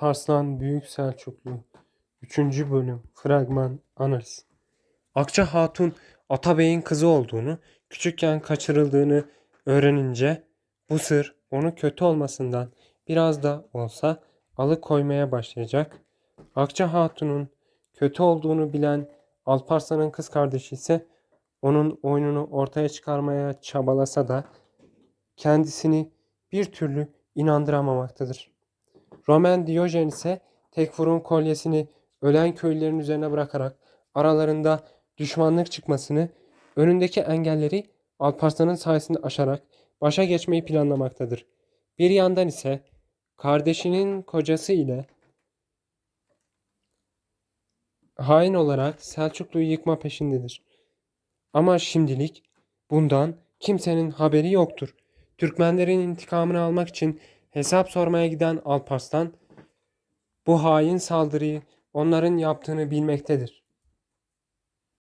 Alparslan Büyük Selçuklu 3. Bölüm Fragman Analiz Akça Hatun Atabey'in kızı olduğunu, küçükken kaçırıldığını öğrenince bu sır onu kötü olmasından biraz da olsa alıkoymaya başlayacak. Akça Hatun'un kötü olduğunu bilen Alparslan'ın kız kardeşi ise onun oyununu ortaya çıkarmaya çabalasa da kendisini bir türlü inandıramamaktadır. Roman Diyojen ise Tekfur'un kolyesini ölen köylülerin üzerine bırakarak aralarında düşmanlık çıkmasını, önündeki engelleri Alparslan'ın sayesinde aşarak başa geçmeyi planlamaktadır. Bir yandan ise kardeşinin kocası ile hain olarak Selçuklu'yu yıkma peşindedir. Ama şimdilik bundan kimsenin haberi yoktur. Türkmenlerin intikamını almak için hesap sormaya giden Alparslan bu hain saldırıyı onların yaptığını bilmektedir.